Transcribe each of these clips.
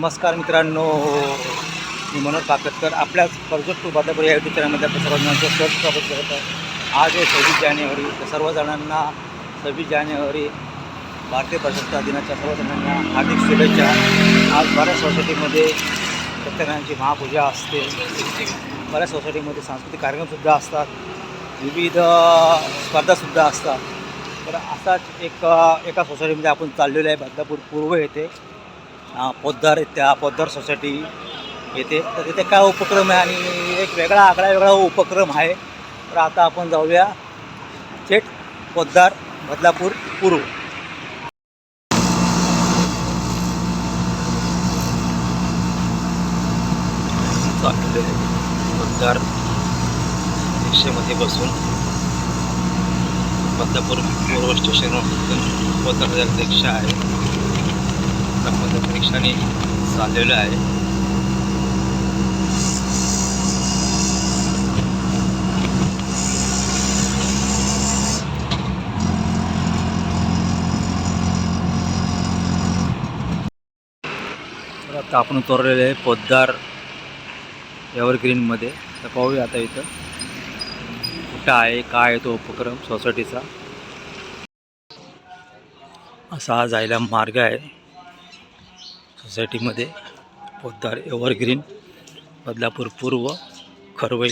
नमस्कार मित्रांनो. मी मनोज पाकतकर. आपल्याच कर्जत टू या युट्यूब चॅनलमध्ये आपल्या सर्वजणांचं सहज स्वागत करत आहे. आज आहे सव्वीस जानेवारी. तर सर्वजणांना सव्वीस जानेवारी भारतीय प्रजासत्ताक दिनाच्या सर्वजणांना हार्दिक शुभेच्छा. आज बऱ्याच सोसायटीमध्ये सत्यनारायणची महापूजा असते. बऱ्याच सोसायटीमध्ये सांस्कृतिक कार्यक्रमसुद्धा असतात. विविध स्पर्धासुद्धा असतात. तर असाच एक एका सोसायटीमध्ये आपण चाललेलो आहे. बदलापूर पूर्व येथे. पोद्दार त्या पोद्दार सोसायटी येते तर तिथे काय उपक्रम आहे? आणि एक वेगळा आगळा वेगळा उपक्रम आहे. तर आता आपण जाऊया थेट पोद्दार बदलापूर पूर्व. आहे पोद्दार रिक्षेमध्ये बसून बदलापूर पूर्व स्टेशनवर पोद्दार रिक्षा आहे. त्या रिक्षाने चाललेलं आहे. तर आता आपण उतरलेले आहे पोद्दार एव्हरग्रीनमध्ये. तर पाहूया आता इथं कुठं आहे काय आहे तो उपक्रम सोसायटीचा. असा जायला मार्ग आहे. सोसायटीमध्ये पोद्दार एव्हरग्रीन बदलापूर पूर्व खरवई.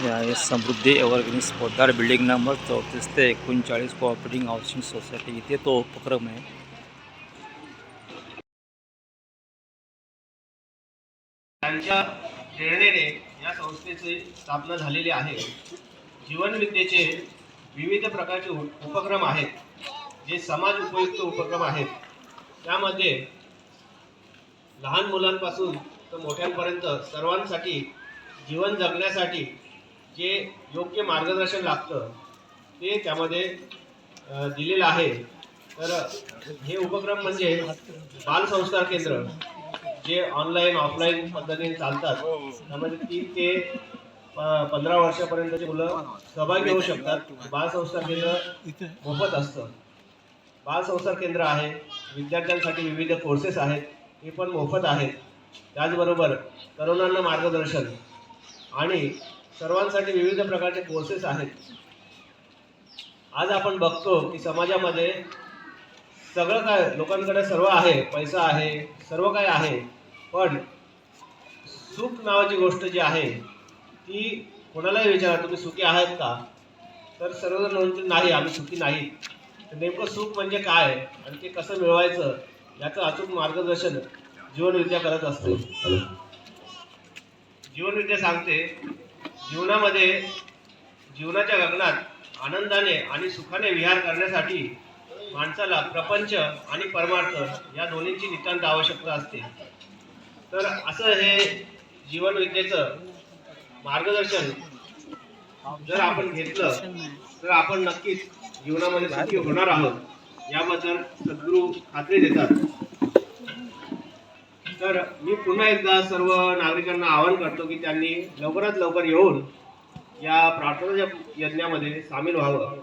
हे Samruddhi Evergreen Poddar building number चौतीस ते एकोणचाळीस कोऑपरेटिंग हाऊसिंग सोसायटी इथे तो उपक्रम आहे. त्यांच्या प्रेरणेने या संस्थेची स्थापना झालेली आहे. जीवनविद्येचे विविध प्रकारचे उपक्रम आहेत जे समाज उपयुक्त उपक्रम आहेत. त्यामध्ये लहान मुलांपासून तर मोठ्यांपर्यंत सर्वांसाठी जीवन जगण्यासाठी जे योग्य मार्गदर्शन लागतं ते त्यामध्ये दिलेलं आहे. तर हे उपक्रम म्हणजे बालसंस्कार केंद्र जे ऑनलाईन ऑफलाईन पद्धतीने चालतात. त्यामध्ये तीन ते पंधरा वर्षापर्यंतची मुलं सहभागी होऊ शकतात. बालसंस्कार केंद्र मोफत असतं. बालसंस्कार केंद्र आहे. विद्यार्थ्यांसाठी विविध कोर्सेस आहेत. ते पण मोफत आहेत. त्याचबरोबर तरुणांना मार्गदर्शन आणि सर्वांसाठी विविध प्रकारचे कोर्सेस आहेत. आज आपण बघतो की समाजामध्ये सगळं काय लोकांकडे सर्व आहे पैसा आहे सर्व काय आहे. पण सुख नावाची गोष्ट जी आहे ती कोणालाही विचारा तुम्ही सुखी आहात का? तर सर्वजण म्हणतील नाही आम्ही सुखी नाही. तर नेमकं सुख म्हणजे काय आणि ते कसं मिळवायचं याचं अचूक मार्गदर्शन जीवनविद्या करत असते. जीवनविद्या सांगते जीवनामध्ये जीवनाच्या गगनात आनंदाने आणि सुखाने विहार करण्यासाठी माणसाला प्रपंच आणि परमार्थ या दोन्हींची नितांत आवश्यकता असते. तर असं हे जीवनविद्येचं मार्गदर्शन. जर आपण घेतलं तर आपण नक्कीच जीवनामध्ये सुखी होणार आहोत. याबद्दल सद्गुरू खात्री देतात. तर मी पुन्हा एकदा सर्व नागरिकांना आवाहन करतो की त्यांनी लवकरात लवकर येऊन या प्रार्थना यज्ञामध्ये सामील व्हावं.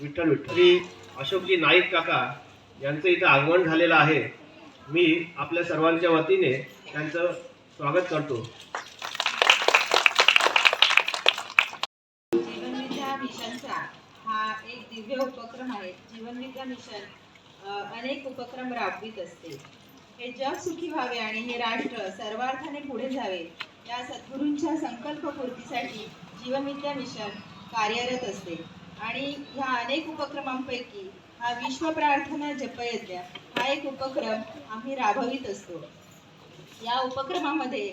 विठ्ठल विठ्ठल श्री अशोकजी नाईक काका यांचं इथं आगमन झालेलं आहे. मी आपल्या सर्वांच्या वतीने त्यांचं स्वागत करतो जीवनविद्या मिशनचा हा एक दिव्य उपक्रम आहेत. जीवनविद्या मिशन अनेक उपक्रम राबवित असते. हे जग सुखी व्हावे आणि हे राष्ट्र सर्वार्थाने पुढे जावे या सद्गुरूंच्या संकल्पपूर्तीसाठी जीवनविद्या मिशन कार्यरत असते. आणि ह्या अनेक उपक्रमांपैकी हा विश्व प्रार्थना जपयज्ञ हा एक उपक्रम आम्ही राबवित असतो. या उपक्रमामध्ये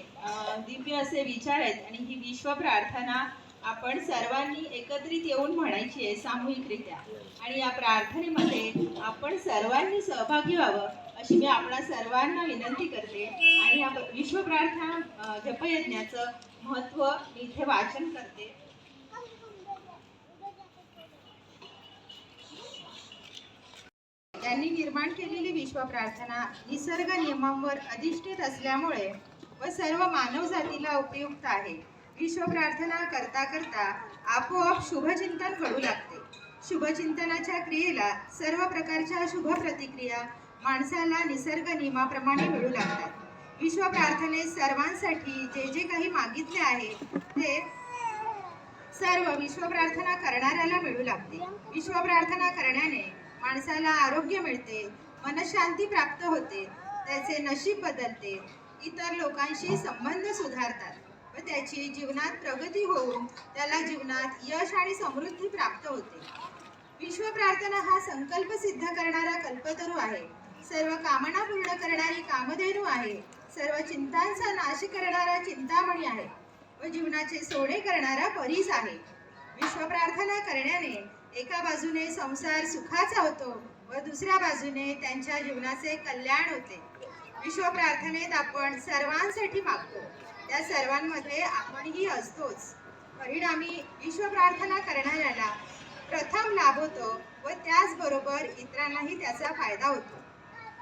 दिव्य असे विचार आहेत आणि ही विश्व प्रार्थना आपण सर्वांनी एकत्रित येऊन म्हणायची आहे सामूहिकरित्या. आणि या प्रार्थनेमध्ये आपण सर्वांनी सहभागी व्हावं अशी मी आपणा सर्वांना विनंती करते. आणि या विश्व प्रार्थना जपयज्ञाचं महत्त्व मी इथे वाचन करते. त्यांनी निर्माण केलेली विश्व प्रार्थना निसर्ग नियमांवर अधिष्ठित असल्यामुळे व सर्व मानव जातीला उपयुक्त आहे. विश्व प्रार्थना करता करता आपोआप शुभचिंतन घडू लागते. शुभचिंतनाच्या क्रियेला सर्व प्रकारच्या शुभ प्रतिक्रिया माणसाला निसर्ग नियमाप्रमाणे मिळू लागतात. विश्व प्रार्थनेत सर्वांसाठी जे जे काही मागितले आहे ते सर्व विश्व प्रार्थना करणाऱ्याला मिळू लागते. विश्व प्रार्थना करण्याने माणसाला आरोग्य मिळते मनशांती प्राप्त होते त्याचे नशीब बदलते इतर लोकांशी संबंध सुधारतात. त्याची जीवनात प्रगती होऊन त्याला जीवनात यश आणि समृद्धी प्राप्त होते. विश्व प्रार्थना हा संकल्प सिद्ध करणारा कल्पतरू आहे. सर्व कामना पूर्ण करणारी कामधेनू आहे. सर्व चिंतांचा नाश करणारा चिंतामणी आहे व जीवनाचे सोने करणारा परीस आहे. विश्व प्रार्थना करण्याने एका बाजूने संसार सुखाचा होतो व दुसऱ्या बाजूने त्यांच्या जीवनाचे कल्याण होते. विश्व प्रार्थनेत आपण सर्वांसाठी मागतो. त्या सर्वांमध्ये आपणही असतोच. परिणामी विश्व प्रार्थना करणाऱ्याला प्रथम लाभ होतो व त्याचबरोबर इतरांनाही त्याचा फायदा होतो.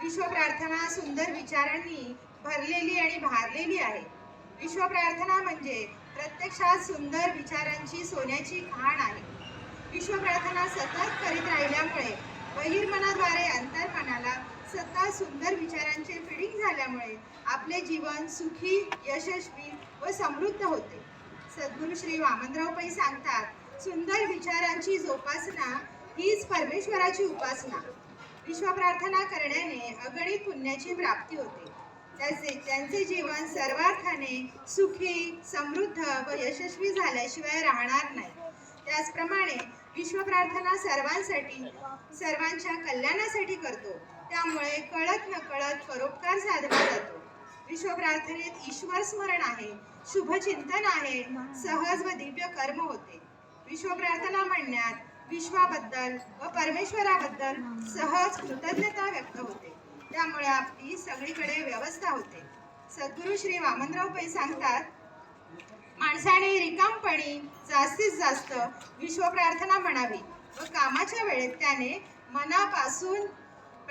विश्व प्रार्थना सुंदर विचारांनी भरलेली आणि भारलेली आहे. विश्व प्रार्थना म्हणजे प्रत्यक्षात सुंदर विचारांची सोन्याची खाण आहे. विश्व प्रार्थना सतत करीत राहिल्यामुळे बहिर्मनाद्वारे अंतर्मनाला सतत सुंदर विचारांचे फिडिंग झाल्यामुळे आपले जीवन सुखी यशस्वी व समृद्ध होते. सद्गुरू श्री वामनराव पै सांगतात सुंदर विचारांची जोपासना हीच परमेश्वराची उपासना. विश्वप्रार्थना करण्याने अगणित पुण्याची प्राप्ती होते. त्याचे त्यांचे जीवन सर्वार्थाने सुखी समृद्ध व यशस्वी झाल्याशिवाय राहणार नाही. त्याचप्रमाणे विश्वप्रार्थना सर्वांसाठी सर्वांच्या कल्याणासाठी करतो. त्यामुळे कळत नकळत परोपकार साधला जातो. विश्वप्रार्थनेत ईश्वर स्मरण आहे शुभचिंतन आहे सहज व दिव्य कर्म होते. विश्वप्रार्थना म्हणण्यात विश्वाबद्दल व परमेश्वराबद्दल सहज कृतज्ञता व्यक्त होते. त्यामुळे आपली सगळीकडे व्यवस्था होते. सद्गुरू श्री वामनराव पै सांगतात माणसाने रिकामपणी जास्तीत जास्त विश्वप्रार्थना म्हणावी व कामाच्या वेळेत त्याने मनापासून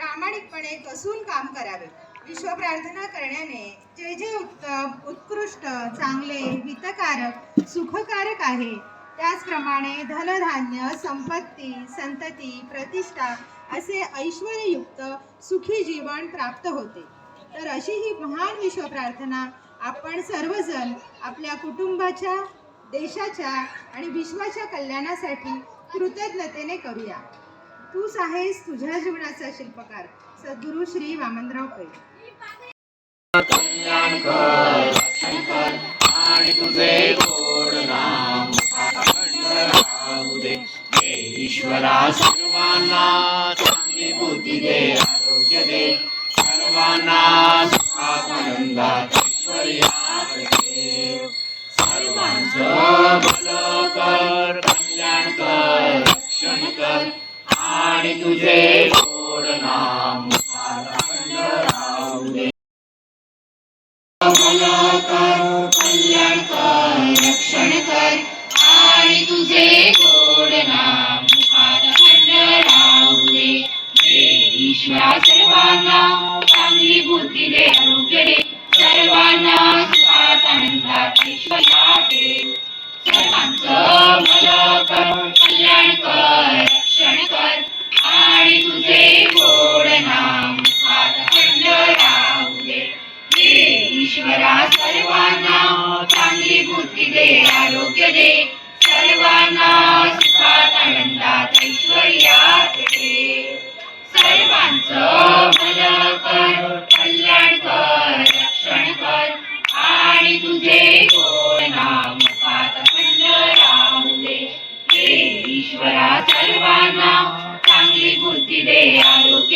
प्रामाणिकपणे कसून काम करावे. विश्व प्रार्थना करण्याने जे जे उत्तम उत्कृष्ट चांगले हितकारक सुखकारक आहे. त्याचप्रमाणे धनधान्य संपत्ती संतती प्रतिष्ठा असे ऐश्वर्ययुक्त सुखी जीवन प्राप्त होते. तर अशी ही महान विश्व प्रार्थना आपण सर्वजण आपल्या कुटुंबाच्या देशाच्या आणि विश्वाच्या कल्याणासाठी कृतज्ञतेने करूया. तूच आहेस तुझ्या जीवनाचा शिल्पकार सद्गुरू श्री वामनराव पै आणि तुझे गोड नाम ईश्वरा सर्वांना चांगली बुद्धी दे आरोग्य दे सर्वांना सुखात आनंदात ऐश्वर्या आणि तुझे गोड नाम कल्याण कर रक्षण कर आणि तुझे गोड नाम अखंड राहू दे. हे ईश्वरा सर्वांना चांगली बुद्धी दे आरोग्य दे. सर्वांना सुखात आनंदात ऐश्वर्यात दे. सर्वांचं भलं कर कल्याण कर रक्षण कर आणि तुझे गोड नाम अखंड राहू दे हे ईश्वरा सर्वांना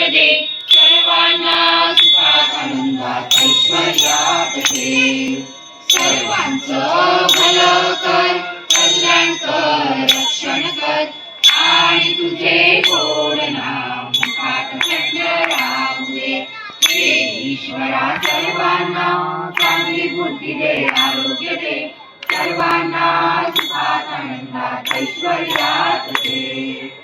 दे सर्वांना सुखात आनंदात ऐश्वर्यात दे सर्वांचं भलं कर कल्याण कर रक्षण कर. आणि तुझे गोड नाम अखंड राहू दे हे ईश्वरा सर्वांना चांगली बुद्धी दे आरोग्य दे. सर्वांना सुखात आनंदात ऐश्वर्यात दे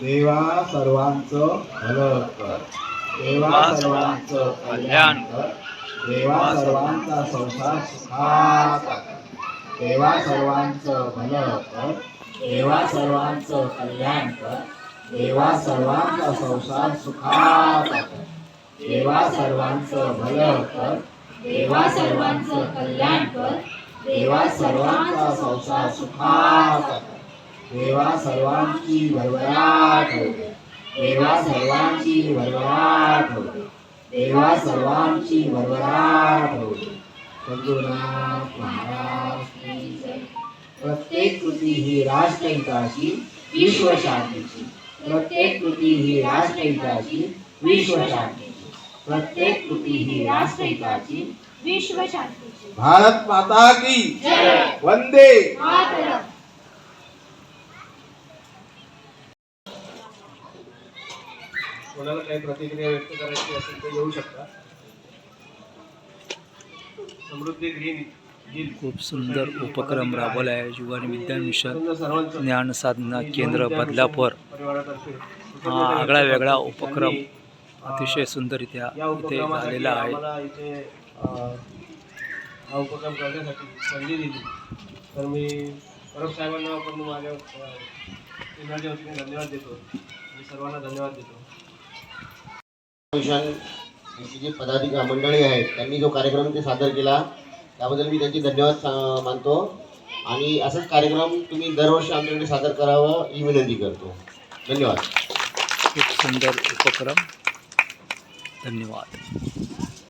देवा सर्वांचं भलं कर. देवा सर्वांचं कल्याण कर. देवा सर्वांचा संसार सुखात. देवा सर्वांचं भलं कर. देवा सर्वांचं कल्याण कर. देवा सर्वांचा संसार सुखात देवा सर्वांचं भलं कर. देवा सर्वांचं कल्याण कर. देवा सर्वांचा संसार सुखात देवा सर्वांची भरभराट देवा सर्वांची भरभराट देवा सर्वांची भरभराट रघुनाथ महाराज प्रत्येक कृती ही राष्ट्रहिताची विश्वशांतीची. प्रत्येक कृती ही राष्ट्रहिताची विश्वशांतीची. प्रत्येक कृती ही राष्ट्रहिताची विश्व शांतीची भारत माता की वंदे। मातरम. कोणाला काही प्रतिक्रिया व्यक्त करायची असेल तर येऊ शकता. समृद्धी ग्रीन खूप सुंदर उपक्रम राबवला आहे युवन विज्ञान मिशन ज्ञान साधना केंद्र बदलापूर. हा आगळा वेगळा उपक्रम अतिशय सुंदररित्या इथे झालेला आहे. आम्हाला इथे अं, हा उपक्रम करण्यासाठी संधी दिली. तर मी परब साहेबांना पण माझ्या केंद्राच्या वतीने धन्यवाद देतो. आणि सर्वांना धन्यवाद देतो. यांची जी पदाधिकारी मंडळी आहेत त्यांनी जो कार्यक्रम ते सादर केला त्याबद्दल मी त्यांचे धन्यवाद मानतो. आणि असाच कार्यक्रम तुम्ही दरवर्षी आमच्याकडे सादर करावं ही विनंती करतो. धन्यवाद. खूप सुंदर उपक्रम. धन्यवाद.